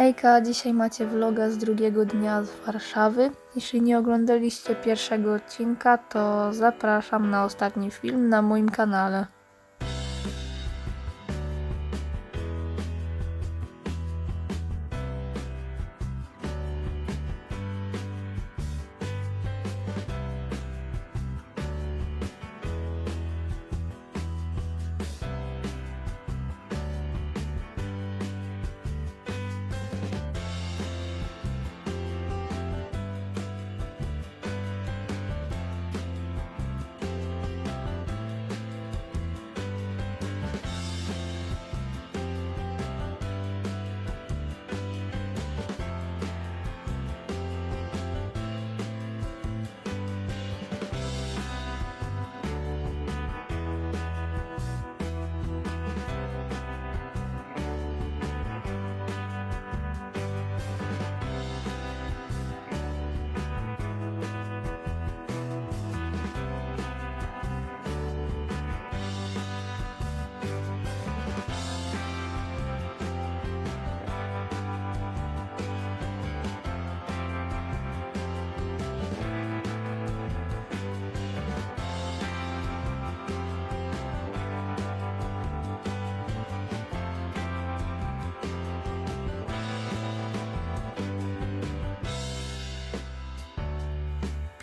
Hejka, dzisiaj macie vloga z drugiego dnia z Warszawy. Jeśli nie oglądaliście pierwszego odcinka, to zapraszam na ostatni film na moim kanale.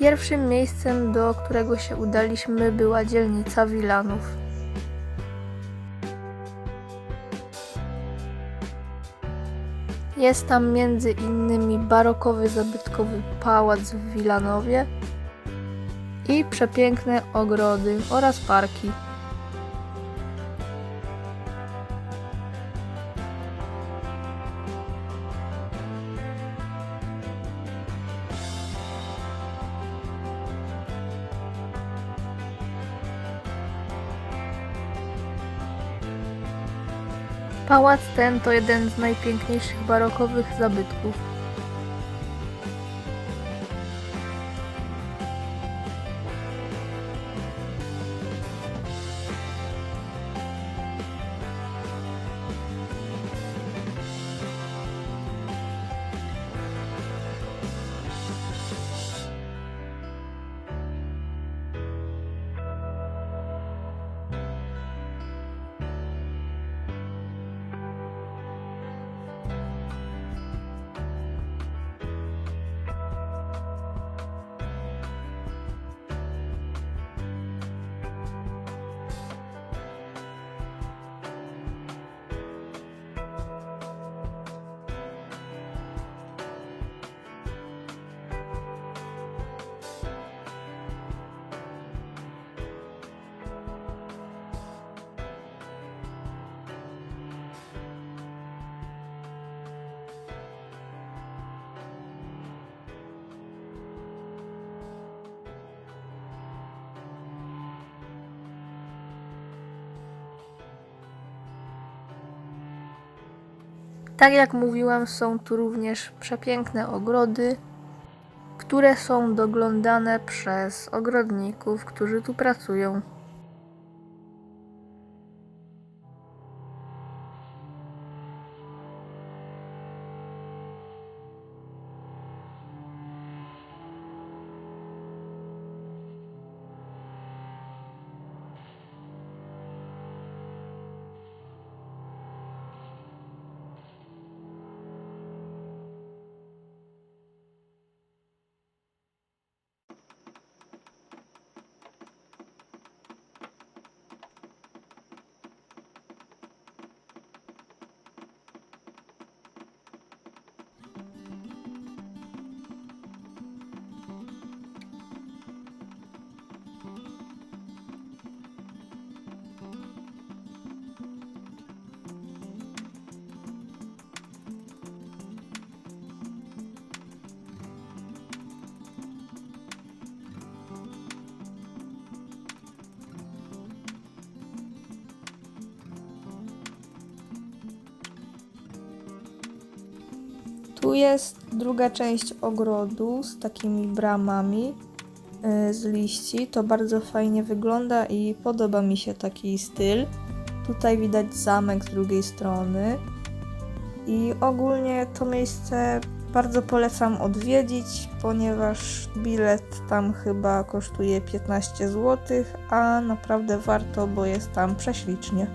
Pierwszym miejscem, do którego się udaliśmy, była dzielnica Wilanów. Jest tam między innymi barokowy zabytkowy pałac w Wilanowie i przepiękne ogrody oraz parki. Pałac ten to jeden z najpiękniejszych barokowych zabytków. Tak jak mówiłam, są tu również przepiękne ogrody, które są doglądane przez ogrodników, którzy tu pracują. Jest druga część ogrodu z takimi bramami y, z liści. To bardzo fajnie wygląda i podoba mi się taki styl. Tutaj widać zamek z drugiej strony. I ogólnie to miejsce bardzo polecam odwiedzić, ponieważ bilet tam chyba kosztuje 15 zł, a naprawdę warto, bo jest tam prześlicznie.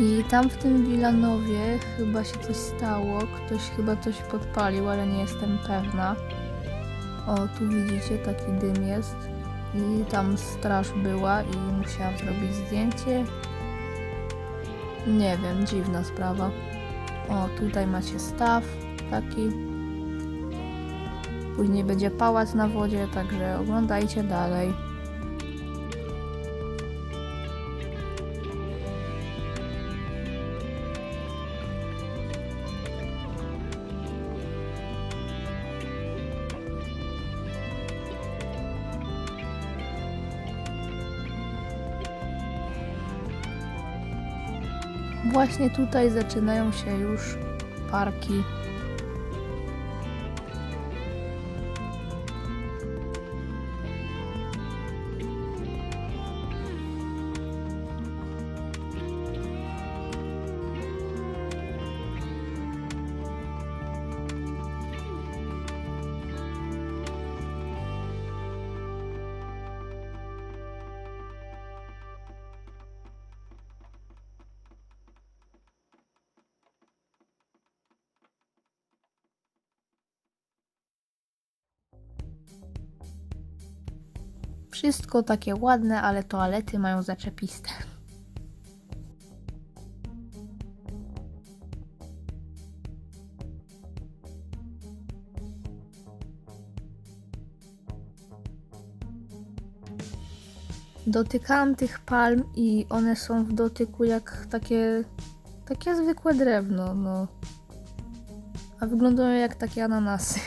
I tam w tym Wilanowie chyba się coś stało. Ktoś chyba coś podpalił, ale nie jestem pewna. O, tu widzicie, taki dym jest. I tam straż była i musiałam zrobić zdjęcie. Nie wiem, dziwna sprawa. O, tutaj macie staw taki. Później będzie pałac na wodzie, także oglądajcie dalej. Właśnie tutaj zaczynają się już parki. Wszystko takie ładne, ale toalety mają zaczepiste. Dotykałam tych palm i one są w dotyku jak takie, takie zwykłe drewno, no. A wyglądają jak takie ananasy.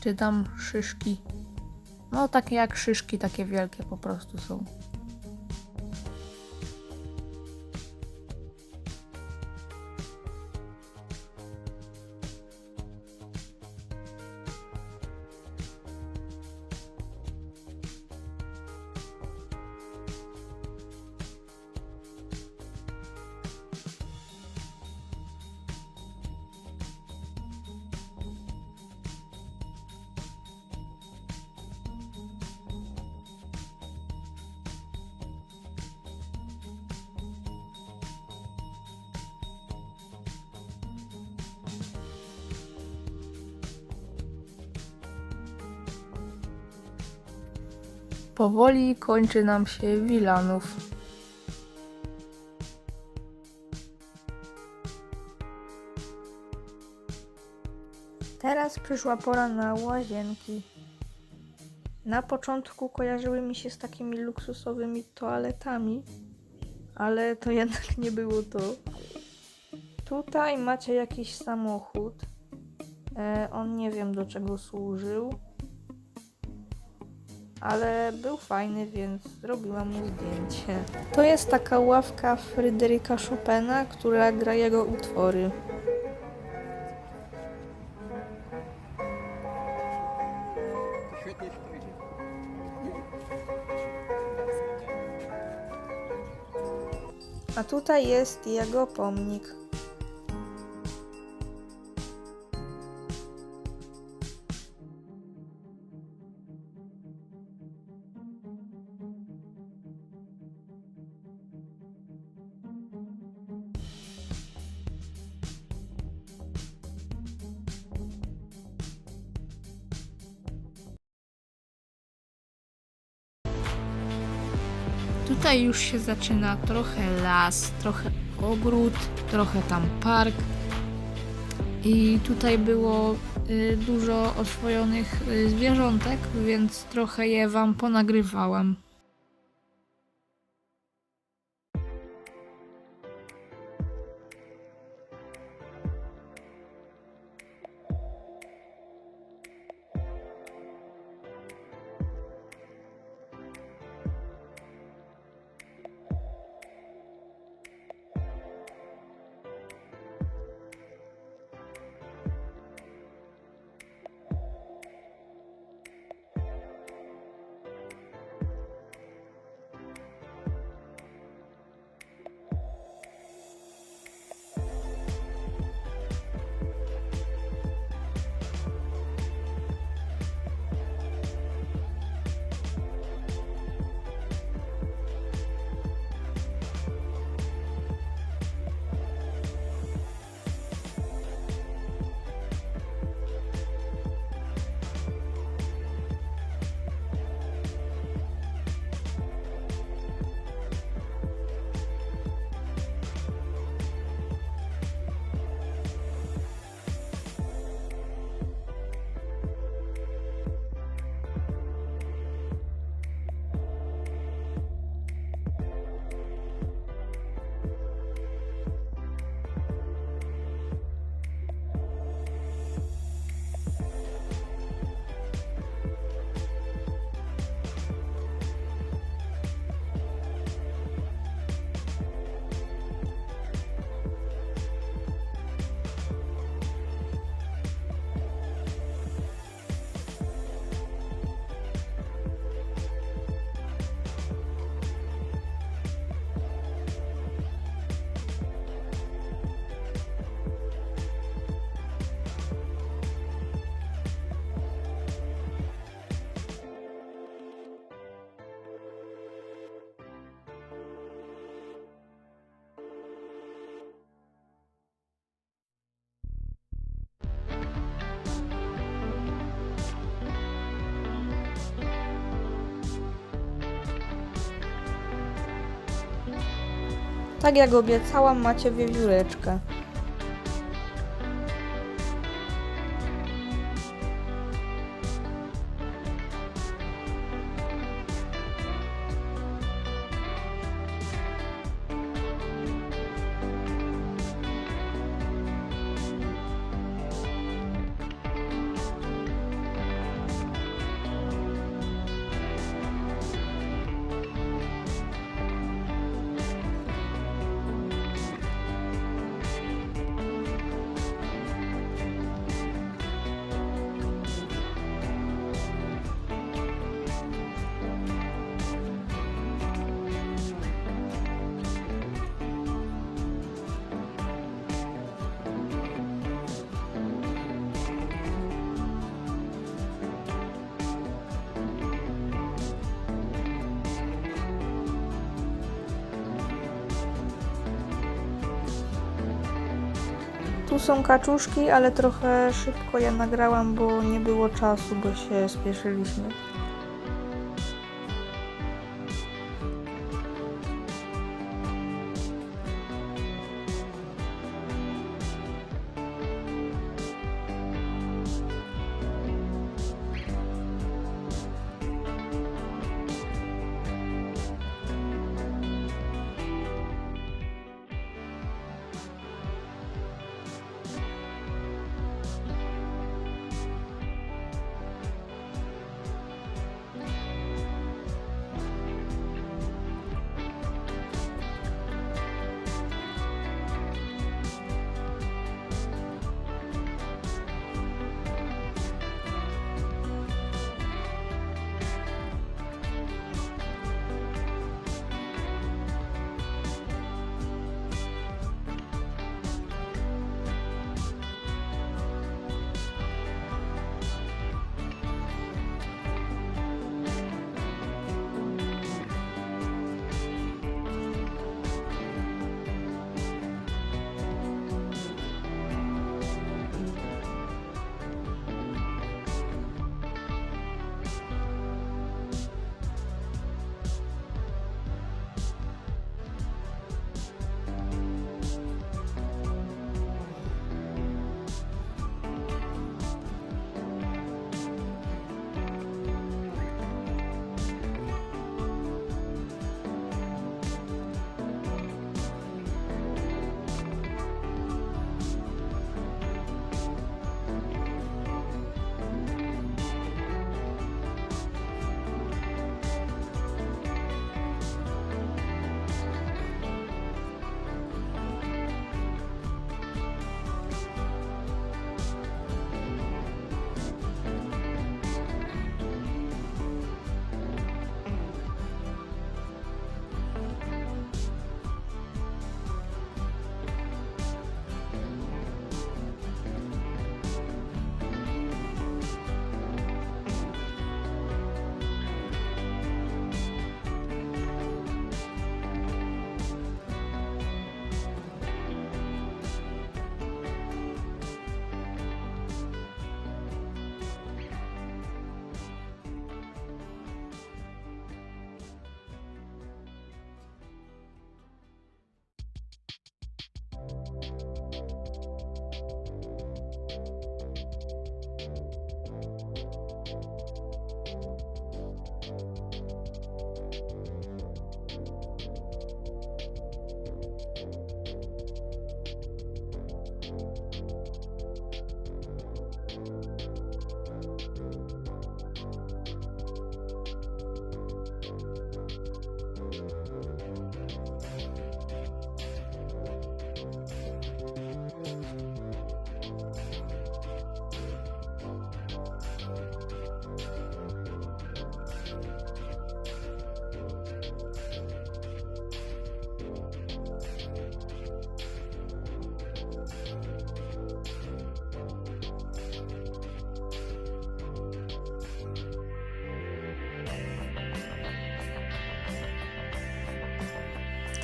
Czy tam szyszki. No takie jak szyszki, takie wielkie po prostu są. Powoli kończy nam się Wilanów. Teraz przyszła pora na łazienki. Na początku kojarzyły mi się z takimi luksusowymi toaletami, ale to jednak nie było to. Tutaj macie jakiś samochód. E, on nie wiem do czego służył. Ale był fajny, więc zrobiłam mu zdjęcie. To jest taka ławka Fryderyka Chopina, która gra jego utwory. A tutaj jest jego pomnik. Tutaj już się zaczyna trochę las, trochę ogród, trochę tam park. I tutaj było y, dużo oswojonych y, zwierzątek, więc trochę je wam ponagrywałam. Tak jak obiecałam, macie wiewióreczkę. Tu są kaczuszki, ale trochę szybko je nagrałam, bo nie było czasu, bo się spieszyliśmy.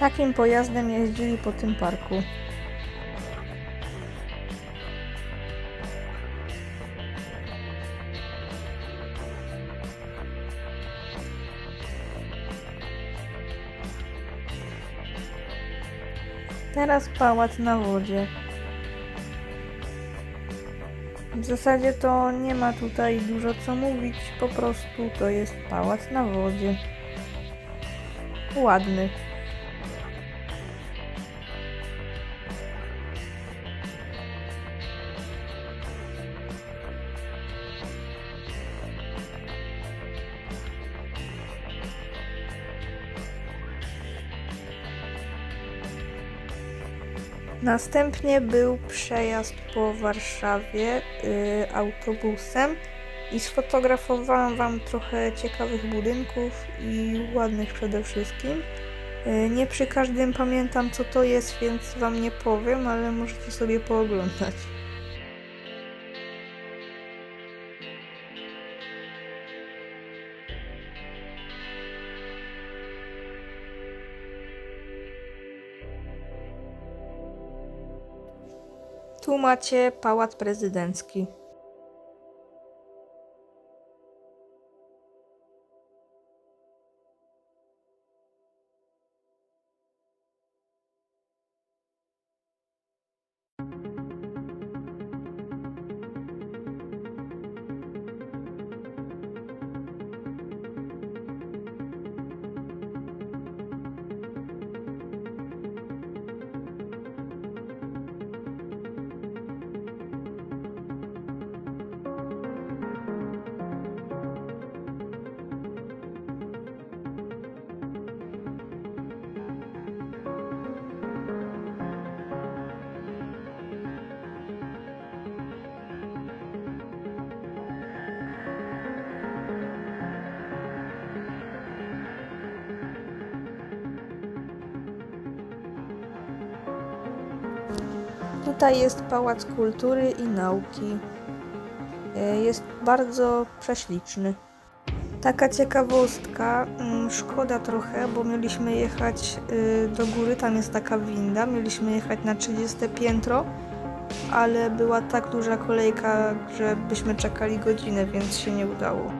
Takim pojazdem jeździli po tym parku. Teraz pałac na wodzie. W zasadzie to nie ma tutaj dużo co mówić, po prostu to jest pałac na wodzie. Ładny. Następnie był przejazd po Warszawie y, autobusem i sfotografowałam Wam trochę ciekawych budynków i ładnych przede wszystkim. Y, nie przy każdym pamiętam co to jest, więc Wam nie powiem, ale możecie sobie pooglądać. Macie pałac prezydencki. Tutaj jest Pałac Kultury i Nauki. E, Jest bardzo prześliczny. Taka ciekawostka, mm, szkoda trochę, bo mieliśmy jechać y, do góry, tam jest taka winda, mieliśmy jechać na 30 piętro, ale była tak duża kolejka, że byśmy czekali godzinę, więc się nie udało.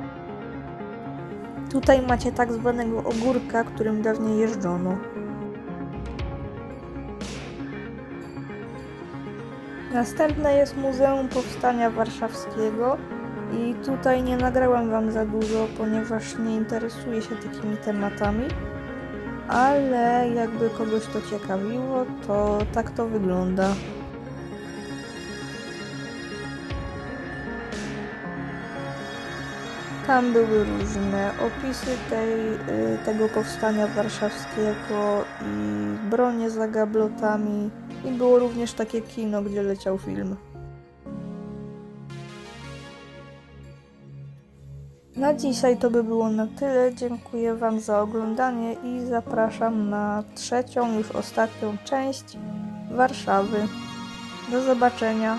Tutaj macie tak zwanego ogórka, którym dawniej jeżdżono. Następne jest Muzeum Powstania Warszawskiego i tutaj nie nagrałem Wam za dużo, ponieważ nie interesuję się takimi tematami, ale jakby kogoś to ciekawiło, to tak to wygląda. Tam były różne opisy tej, y, tego powstania warszawskiego i bronie za gablotami. I było również takie kino, gdzie leciał film. Na dzisiaj to by było na tyle. Dziękuję Wam za oglądanie i zapraszam na trzecią, już ostatnią część Warszawy. Do zobaczenia.